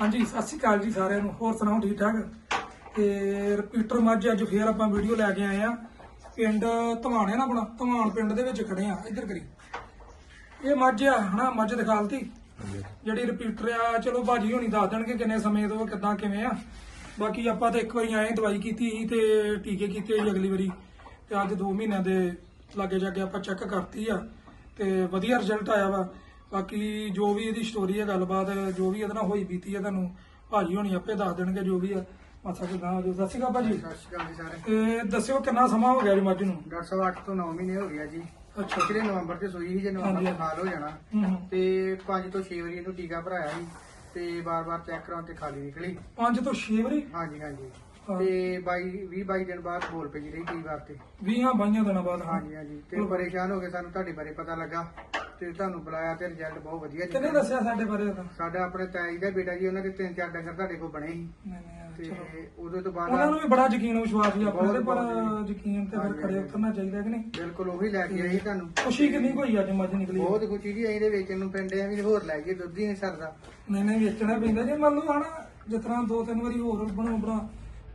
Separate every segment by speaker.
Speaker 1: ਹਾਂਜੀ ਸਤਿ ਸ਼੍ਰੀ ਅਕਾਲ ਜੀ ਸਾਰਿਆਂ ਨੂੰ। ਹੋਰ ਸੁਣਾਓ ਠੀਕ ਠਾਕ? ਤੇ ਰਿਪੀਟਰ ਮੱਝ ਅੱਜ ਫੇਰ ਆਪਾਂ ਵੀਡੀਓ ਲੈ ਕੇ ਆਏ ਆ। ਪਿੰਡ ਧਵਾਣੇ ਨਾ ਆਪਣਾ? ਧਵਾਣ ਪਿੰਡ ਦੇ ਵਿੱਚ ਖੜੇ ਆ ਇੱਧਰ ਕਰੀ ਇਹ ਮੱਝ ਆ ਹਨਾ? ਮੱਝ ਦਿਖਾਲਤੀ ਜਿਹੜੀ ਰਿਪੀਟਰ ਆ ਚਲੋ ਬਾਜੀ ਹੋਣੀ ਦੱਸ ਦੇਣਗੇ ਕਿੰਨੇ ਸਮੇਂ ਤੋਂ ਕਿੱਦਾਂ ਕਿਵੇਂ ਆ। ਬਾਕੀ ਆਪਾਂ ਤਾਂ ਇੱਕ ਵਾਰੀ ਆਏ ਦਵਾਈ ਕੀਤੀ ਸੀ ਤੇ ਟੀਕੇ ਕੀਤੇ ਸੀ ਅਗਲੀ ਵਾਰੀ। ਤੇ ਅੱਜ 2 ਮਹੀਨਿਆਂ ਦੇ ਲਾਗੇ ਜਾਗੇ ਆਪਾਂ ਚੈੱਕ ਕਰਤੀ ਆ। ਤੇ ਵਧੀਆ ਰਿਜ਼ਲਟ ਆਇਆ ਵਾ। ਬਾਕੀ ਜੋ ਵੀ ਇਹਦੀ ਸਟੋਰੀ ਹੈ ਗੱਲਬਾਤ ਜੋ ਵੀ ਇਹਦੇ ਨਾਲ ਹੋਈ ਬੀਤੀ ਹੈ ਤੁਹਾਨੂੰ ਭਾਜੀ ਹੋਣੀ ਆਪੇ ਦੱਸ ਦੇਣਗੇ ਜੋ ਵੀ ਆ ਮਾਸਾ ਕਿਦਾਂ ਜੋ ਸਤਿ ਸ਼੍ਰੀ ਅਕਾਲ ਭਾਜੀ।
Speaker 2: ਸਤਿ ਸ਼੍ਰੀ ਅਕਾਲ ਜੀ ਸਾਰੇ
Speaker 1: ਤੇ ਦੱਸਿਓ ਕਿੰਨਾ ਸਮਾਂ ਹੋ ਗਿਆ ਜੀ ਮੱਝ ਨੂੰ?
Speaker 2: ਡਾਕਟਰ ਸਾਹਿਬ 8 ਤੋਂ 9 ਮਹੀਨੇ ਹੋ ਗਿਆ ਜੀ।
Speaker 1: ਅੱਛਾ।
Speaker 2: ਪਿਛਲੇ ਨਵੰਬਰ ਚ ਸੂਈ ਸੀ ਜੇ ਨਵੰਬਰ। ਤੋਂ ਸਾਲ ਹੋ ਜਾਣਾ। ਤੇ 5 ਤੋਂ 6 ਵਾਰੀ ਇਹਨੂੰ ਟੀਕਾ ਭਰਾਇਆ ਸੀ ਤੇ ਬਾਰ-ਬਾਰ ਚੈੱਕ ਕਰਾਉਣ ਤੇ ਖਾਲੀ ਨਿਕਲੀ।
Speaker 1: ਪੰਜ ਤੋਂ 6 ਵਾਰੀ?
Speaker 2: ਹਾਂਜੀ ਹਾਂਜੀ। ਤੇ 22 20 22 ਦਿਨ ਬਾਅਦ ਬੋਲ ਪਈ ਰਹੀ ਕਈ ਵਾਰ ਤੇ।
Speaker 1: 20 ਬਾਈਆਂ ਦਿਨਾਂ ਬਾਅਦ
Speaker 2: ਹਾਂਜੀ ਹਾਂਜੀ। ਤੇ ਪਰੇਸ਼ਾਨ ਹੋ ਕੇ ਸਾਨੂੰ ਤੁਹਾਡੇ ਬਾਰੇ ਪਤਾ ਲੱਗਾ ਤੇ ਤੁਹਾਨੂੰ ਬੁਲਾਇਆ ਤੇ ਰਿਜ਼ਲਟ ਬਹੁਤ ਵਧੀਆ ਜੀ।
Speaker 1: ਦੱਸਿਆ ਸਾਡੇ ਬਾਰੇ ਤਾਂ
Speaker 2: ਸਾਡਾ ਆਪਣੇ ਤਾਈ ਦਾ ਬੇਟਾ ਜੀ ਉਹਨਾਂ ਦੇ ਤਿੰਨ ਚਾਰ ਡੰਗਰ ਤੁਹਾਡੇ ਕੋਲ ਬਣੇ ਸੀ। ਤੇ ਉਦੋਂ ਤੋਂ
Speaker 1: ਉਹਨਾਂ
Speaker 2: ਬਾਅਦ
Speaker 1: ਨੂੰ ਵੀ ਬੜਾ ਯਕੀਨ ਵਿਸ਼ਵਾਸ ਸੀ ਆਪਣੇ ਤੇ ਪਰ ਯਕੀਨ ਤੇ ਫਿਰ ਖੜੇ। ਉਤਰਨਾ ਚਾਹੀਦਾ ਕਿ ਨਹੀਂ?
Speaker 2: ਬਿਲਕੁਲ ਉਹੀ ਲੈ ਕੇ ਆਈ ਤੁਹਾਨੂੰ।
Speaker 1: ਖੁਸ਼ੀ ਕਿੰਨੀ ਹੋਈ ਅੱਜ ਮੱਝ ਨਿਕਲੀ।
Speaker 2: ਬਹੁਤ ਖੁਸ਼ੀ ਜੀ ਅਸੀਂ ਦੇ ਵੇਚਣ ਨੂੰ ਪਿੰਡੇ ਵੀ ਹੋਰ ਲੈ ਗਏ ਦੁੱਧ ਹੀ ਨਹੀਂ ਸਰਦਾ।
Speaker 1: ਨਹੀਂ ਨਹੀਂ ਵੇਚਣਾ ਪੈਂਦਾ ਜੇ ਮੰਨ ਲਓ ਹਨਾ ਜਿਸ ਤਰ੍ਹਾਂ ਦੋ ਤਿੰਨ ਵਾਰੀ ਹੋਰ ਬਣਾਉ ਬਣਾ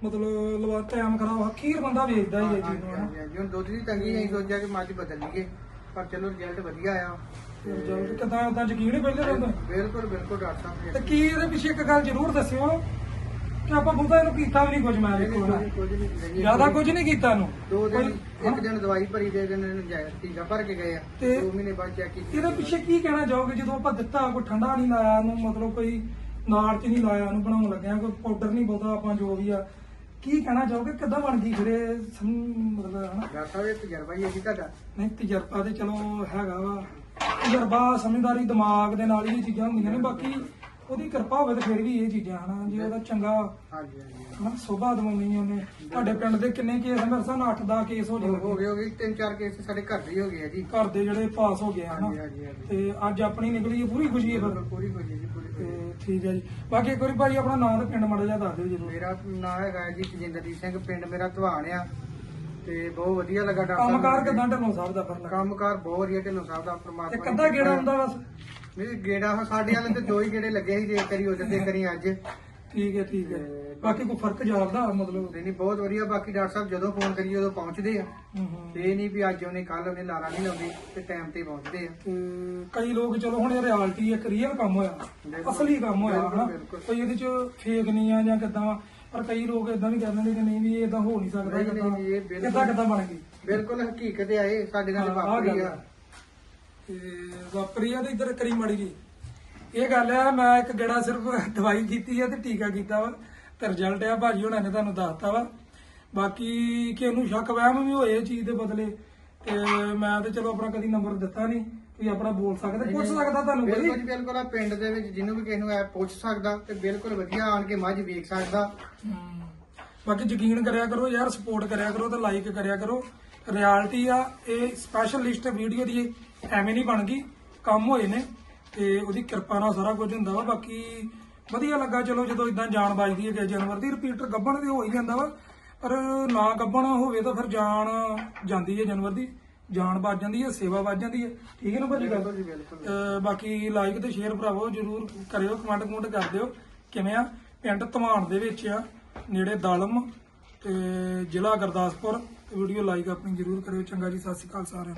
Speaker 1: ਮਤਲਬ ਲਵਾ ਟਾਈਮ ਖਰਾਬ ਅਖੀਰ ਬੰਦਾ ਵੇਚਦਾ ਹੀ ਹੈ ਜੀ ਨੂੰ ਹਨਾ।
Speaker 2: ਦੁੱਧ ਦੀ ਤੰਗੀ ਅਸੀਂ ਸੋਚਿਆ ਕਿ ਮੱਝ ਬਦਲ ਲਈਏ ਪਰ ਚਲੋ ਰਿਜ਼ਲਟ ਵਧੀਆ ਆਇਆ
Speaker 1: ਜਦ ਕਿਦਾਂ ਉਦਾਂ ਯਕੀਨ ਹੀ ਪਹਿਲੇ ਤੋਂ
Speaker 2: ਬਿਲਕੁਲ ਬਿਲਕੁਲ ਡਾਕਟਰ ਸਾਹਿਬ
Speaker 1: ਤੇ ਕੀ ਇਹਦੇ ਪਿੱਛੇ ਇੱਕ ਗੱਲ ਜ਼ਰੂਰ ਦੱਸਿਓ ਕਿ ਆਪਾਂ ਬਹੁਤਾ ਇਹਨੂੰ ਕੀਤਾ ਵੀ ਨਹੀਂ ਕੁਝ ਮੈਂ ਦੇਖੋ ਨਾ
Speaker 2: ਕੁਝ ਨਹੀਂ ਨਹੀਂ
Speaker 1: ਜ਼ਿਆਦਾ ਕੁਝ ਨਹੀਂ ਕੀਤਾ ਇਹਨੂੰ।
Speaker 2: ਦੋ ਦਿਨ ਇੱਕ ਦਿਨ ਦਵਾਈ ਭਰੀ ਦੇ ਦਿਨ ਇਹਨੂੰ ਟੀਕਾ ਭਰ ਕੇ ਗਏ ਆ।
Speaker 1: ਤੇ-
Speaker 2: ਦੋ ਮਹੀਨੇ ਬਾਅਦ ਚੈੱਕ ਕੀਤੀ
Speaker 1: ਇਹਦੇ ਪਿੱਛੇ ਕੀ ਕਹਿਣਾ ਚਾਹੋਗੇ ਜਦੋਂ ਆਪਾਂ ਦਿੱਤਾ ਕੋਈ ਠੰਡਾ ਨਹੀਂ ਲਾਇਆ ਇਹਨੂੰ ਮਤਲਬ ਕੋਈ ਨਾੜ ਚ ਨਹੀਂ ਲਾਇਆ ਇਹਨੂੰ ਬਣਾਉਣ ਲੱਗਿਆ ਕੋਈ ਪਾਊਡਰ ਨਹੀਂ ਬਹੁਤਾ ਆਪਾਂ ਜੋ ਵੀ ਆ ਕੀ ਕਹਿਣਾ ਚਾਹੋਗੇ? ਕਿੱਦਾਂ ਬਣ ਗਈ ਫਿਰ ਇਹ ਸਮ- ਮਤਲਬ ਹਨਾ?
Speaker 2: ਡਾਕਟਰ ਸਾਹਿਬ ਇਹ ਤਜਰਬਾ ਹੀ ਹੈ ਜੀ ਤੁਹਾਡਾ।
Speaker 1: ਨਹੀਂ ਤਜਰਬਾ ਤੇ ਚਲੋ ਹੈਗਾ ਵਾ। ਤਜਰਬਾ ਸਮਝਦਾਰੀ ਦਿਮਾਗ ਦੇ ਨਾਲ ਹੀ ਇਹ ਚੀਜ਼ਾਂ ਹੁੰਦੀਆਂ ਨੇ ਬਾਕੀ ਉਹਦੀ ਕਿਰਪਾ ਹੋਵੇ ਤੇ ਫਿਰ ਵੀ ਇਹ ਚੀਜ਼ਾਂ ਹਨਾ ਜੇ ਉਹਦਾ ਚੰਗਾ
Speaker 2: ਹਾਂਜੀ ਹਾਂਜੀ।
Speaker 1: ਹਨਾ ਸੋਭਾ ਦਵਾਉਣੀ ਉਹਨੇ। ਤੁਹਾਡੇ ਪਿੰਡ ਦੇ ਕਿੰਨੇ ਕੇਸ? ਮੇਰੇ ਨਾਲ 8-10 ਕੇਸ ਹੋ
Speaker 2: ਹੋ ਹੋ ਗਏ ਹੋ ਗਏ। ਤਿੰਨ ਚਾਰ ਕੇਸ ਸਾਡੇ ਘਰ ਦੇ ਹੀ ਹੋ ਗਏ ਆ ਜੀ।
Speaker 1: ਘਰ ਦੇ ਜਿਹੜੇ ਪਾਸ ਹੋ ਗਏ ਹਨਾ।
Speaker 2: ਹਾਂਜੀ ਹਾਂਜੀ ਹਾਂਜੀ।
Speaker 1: ਤੇ ਅੱਜ ਆਪਣੀ ਨਿਕਲੀ ਹੈ ਪੂਰੀ ਖੁਸ਼ੀ ਹੈ ਫਿਰ?
Speaker 2: ਪੂਰੀ ਖੁਸ਼ੀ ਜੀ ਪੂਰੀ ਖੁਸ਼ੀ
Speaker 1: ਤੇ ਠੀਕ ਹੈ ਜੀ। ਬਾਕੀ ਇੱਕ ਵਾਰੀ ਭਾਜੀ ਆਪਣਾ ਨਾਮ ਤੇ ਪਿੰਡ ਮਾੜਾ ਜਿਹਾ ਦੱਸ ਦਿਓ ਜਰੂਰ
Speaker 2: ਮੇਰਾ ਨਾਮ ਹੈਗਾ ਜੀ ਤਜਿੰਦਰਜੀਤ ਸਿੰਘ ਪਿੰਡ ਮੇਰਾ ਧਵਾਨ ਆ। ਤੇ ਬਹੁਤ ਵਧੀਆ ਲੱਗਾ ਡਾਕਟਰ
Speaker 1: ਕੰਮਕਾਰ। ਕਿਦਾਂ ਢੱਲੋਂ ਸਾਹਿਬ ਦਾ ਫਿਰ? ਲੱਗਾ
Speaker 2: ਕੰਮਕਾਰ ਬਹੁਤ ਵਧੀਆ ਢਿੱਲੋਂ ਸਾਹਿਬ ਦਾ
Speaker 1: ਤੇ
Speaker 2: ਪਰਮਾਤਮਾ
Speaker 1: ਕੱਦਾ ਗੇੜਾ ਹੁੰਦਾ ਬਸ?
Speaker 2: ਮੇਰੇ ਗੇੜਾ ਸਾਡੇ ਵਾਲੇ ਤੇ ਦੋ ਹੀ ਗੇੜੇ ਲੱਗੇ ਸੀ ਜੇ ਕਰੀ ਉਧਰ ਤੇ ਕਰੀ ਅੱਜ।
Speaker 1: ਠੀਕ ਹੈ ਠੀਕ ਹੈ।
Speaker 2: ਤੇ
Speaker 1: ਬਾਕੀ ਕੋਈ ਫ਼ਰਕ ਜਾਪਦਾ ਮਤਲਬ?
Speaker 2: ਨਹੀਂ ਨਹੀਂ ਬਹੁਤ ਵਧੀਆ। ਬਾਕੀ ਡਾਕਟਰ ਸਾਹਿਬ ਜਦੋਂ ਫੋਨ ਕਰੀਏ ਉਦੋਂ ਪਹੁੰਚਦੇ ਆ।
Speaker 1: ਹੂੰ ਹੂੰ।
Speaker 2: ਤੇ ਇਹ ਨਹੀਂ ਵੀ ਅੱਜ ਉਹਨੇ ਕੱਲ ਉਹਨੇ ਲਾਰਾ ਨਹੀਂ ਲਾਉਂਦੇ ਤੇ ਟਾਈਮ ਤੇ ਪਹੁੰਚਦੇ ਆ।
Speaker 1: ਤੇ ਕਈ ਲੋਕ ਚਲੋ ਹੁਣ ਇਹ ਰਿਐਲਿਟੀ ਇੱਕ ਰੀਅਲ ਕੰਮ ਹੋਇਆ। ਅਸਲੀ ਕੰਮ ਹੋਇਆ ਹਨਾ?
Speaker 2: ਬਿਲਕੁਲ।
Speaker 1: ਕੋਈ ਇਹਦੇ ਚ ਫੇਕ ਨਹੀਂ ਆ ਜਾਂ ਕਿਦਾਂ ਪਰ ਕਈ ਲੋਕ ਇਦਾਂ ਵੀ ਕਹਿੰਦੇ ਨੇ ਕਿ ਨਹੀਂ ਵੀ ਇਹ ਇਦਾਂ ਹੋ ਨਹੀਂ ਸਕਦਾ
Speaker 2: ਨਹੀਂ, ਨਹੀਂ, ਨਹੀਂ, ਇਹ ਬਿਲਕੁਲ-
Speaker 1: ਕਿਦਾਂ ਕਿਦਾਂ ਬਣ ਗਈ?
Speaker 2: ਬਿਲਕੁਲ ਹਕੀਕਤ ਆਏ ਸਾਡੇ ਨਾਲ
Speaker 1: ਹਾਂ, ਆਹ
Speaker 2: ਵਾਪਰੀ
Speaker 1: ਗੱਲ
Speaker 2: ਆ
Speaker 1: ਆ। ਤੇ ਵਾਪਰੀ ਆ ਤੇ ਇੱਧਰ ਕਰੀ ਮੜੀ ਜੀ। ਇਹ ਗੱਲ ਆ ਮੈਂ ਇੱਕ ਗੇੜਾ ਸਿਰਫ ਦਵਾਈ ਕੀਤੀ ਆ ਤੇ ਟੀਕਾ ਕੀਤਾ ਵਾ। ਤੇ ਰਿਜ਼ਲਟ ਆ ਭਾਜੀ ਹੁਣਾਂ ਨੇ ਤੁਹਾਨੂੰ ਦੱਸਤਾ ਵਾ। ਬਾਕੀ ਕਿ ਉਹਨੂੰ ਸ਼ੱਕ ਵਹਿਮ ਵੀ ਹੋਏ ਇਹ ਚੀਜ਼ ਦੇ ਬਦਲੇ ਤੇ ਮੈਂ ਤੇ ਚਲੋ ਆਪਣਾ ਕਦੀ ਨੰਬਰ ਦਿੱਤਾ ਨਹੀਂ ਤੁਸੀਂ ਆਪਣਾ ਬੋਲ ਸਕਦੇ ਪੁੱਛ ਸਕਦਾ ਤੁਹਾਨੂੰ
Speaker 2: ਬਿਲਕੁਲ ਜੀ ਬਿਲਕੁਲ ਆ ਪਿੰਡ ਦੇ ਵਿੱਚ ਜਿਹਨੂੰ ਵੀ ਕਿਸੇ ਨੂੰ ਐ ਪੁੱਛ ਸਕਦਾ ਤੇ ਬਿਲਕੁਲ ਵਧੀਆ ਆਣ ਕੇ ਮੱਝ ਵੇਖ ਸਕਦਾ।
Speaker 1: ਹਮ, ਬਾਕੀ ਯਕੀਨ ਕਰਿਆ ਕਰੋ ਯਾਰ ਸਪੋਰਟ ਕਰਿਆ ਕਰੋ ਤੇ ਲਾਈਕ ਕਰਿਆ ਕਰੋ। ਰਿਐਲਿਟੀ ਆ ਇਹ ਸਪੈਸ਼ਲਿਸਟ ਵੀਡੀਓ ਦੀ ਇਹ ਐਵੇਂ ਨਹੀਂ ਬਣ ਗਈ ਕੰਮ ਹੋਏ ਨੇ। ਤੇ ਉਹਦੀ ਕਿਰਪਾ ਨਾਲ ਸਾਰਾ ਕੁਝ ਹੁੰਦਾ ਵਾ ਬਾਕੀ ਵਧੀਆ ਲੱਗਾ। ਚਲੋ ਜਦੋਂ ਇਦਾਂ ਜਾਨ ਵੱਜਦੀ ਹੈ ਕਿ ਜਾਨਵਰ ਦੀ ਰਿਪੀਟਰ ਗੱਬਣ ਤੇ ਹੋ ਹੀ ਜਾਂਦਾ ਵਾ ਪਰ ਨਾ ਗੱਬਣ ਹੋਵੇ ਤਾਂ ਫਿਰ ਜਾਨ ਜਾਂਦੀ ਹੈ ਜਾਨਵਰ ਦੀ। ਜਾਨ ਵੱਜ ਜਾਂਦੀ ਹੈ ਸੇਵਾ ਵੱਜ ਜਾਂਦੀ ਹੈ। ਠੀਕ ਹੈ ਨਾ ਭਾਜੀ ਗੱਲ? ਬਾਕੀ ਲਾਈਕ ਤੇ ਸ਼ੇਅਰ ਭਰਾਵੋ ਜਰੂਰ ਕਰਿਓ ਕਮੈਂਟ ਕਮੈਂਟ ਕਰ ਦਿਓ। ਕਿਵੇਂ ਆ? ਪਿੰਡ ਧਮਾਨ ਦੇ ਵਿੱਚ ਆ ਨੇੜੇ ਦਾਲਮ ਤੇ ਜ਼ਿਲ੍ਹਾ ਗੁਰਦਾਸਪੁਰ। ਵੀਡੀਓ ਲਾਈਕ ਆਪਣੀ ਜਰੂਰ ਕਰਿਓ। ਚੰਗਾ ਜੀ ਸਤਿ ਸ਼੍ਰੀ ਅਕਾਲ ਸਾਰਿਆਂ